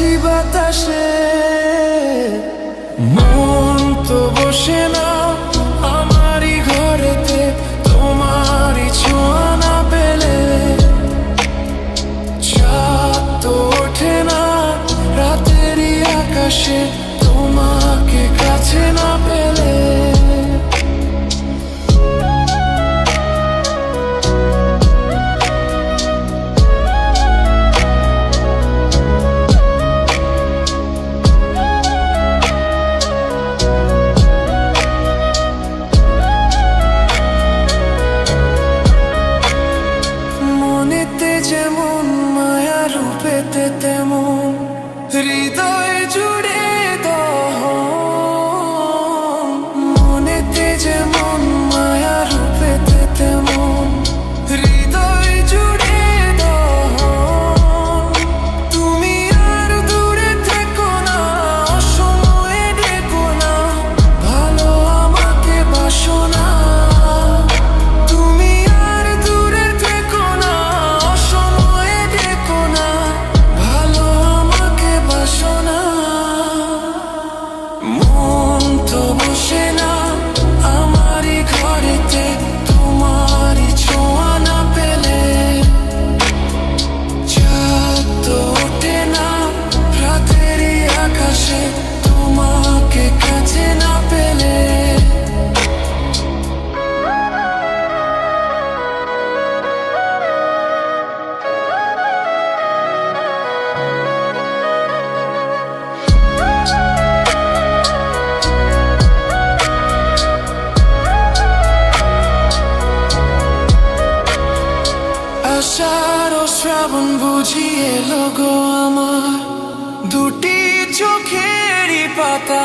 হাসি বাতাসে মন তো বসে না। শ্রাবণ বুঝিয়ে লোগো আমার। দুটি চোখেরই পাতা।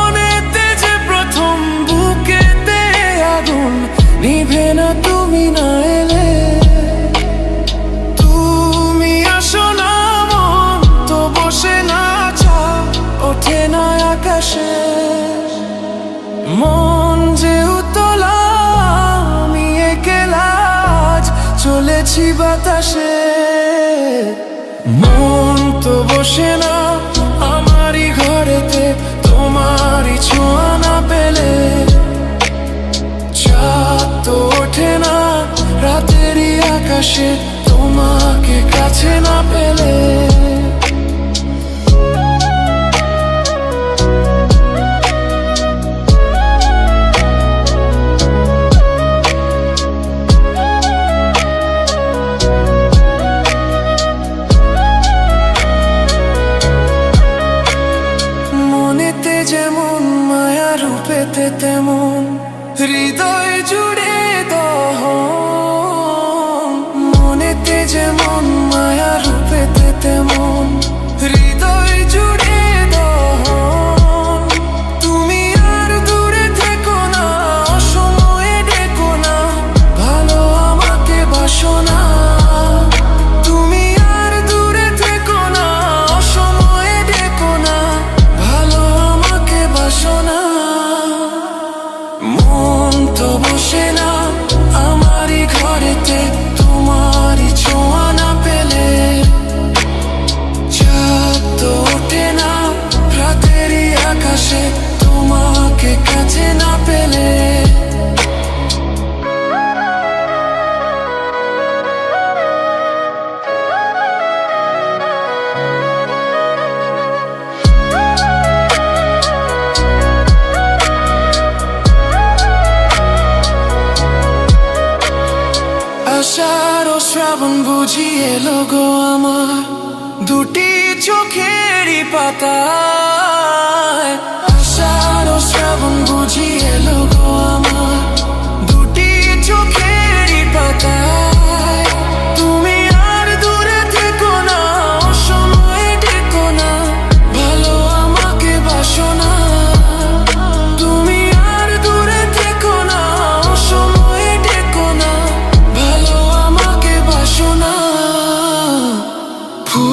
আকাশে, মন যে উতলা আমি একেলাজ চলেছি বাতাসে। মন তো বসে না, আমারই ঘরেতে, তোমারই ছোঁয়া না পেলে। চাঁদ তো ওঠে না, রাতেরই আকাশে moon. শ্রাবণ বুঝিয়ে লোগো আমার দুটি চোখেরই পাতায়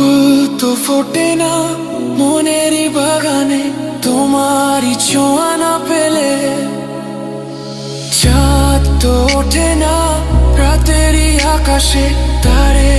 ফুল তো ফোটে না মনেরই বাগানে, তোমারই ছোঁয়া না পেলে। চাঁদ তো ওঠে না রাতেরই আকাশে, তারে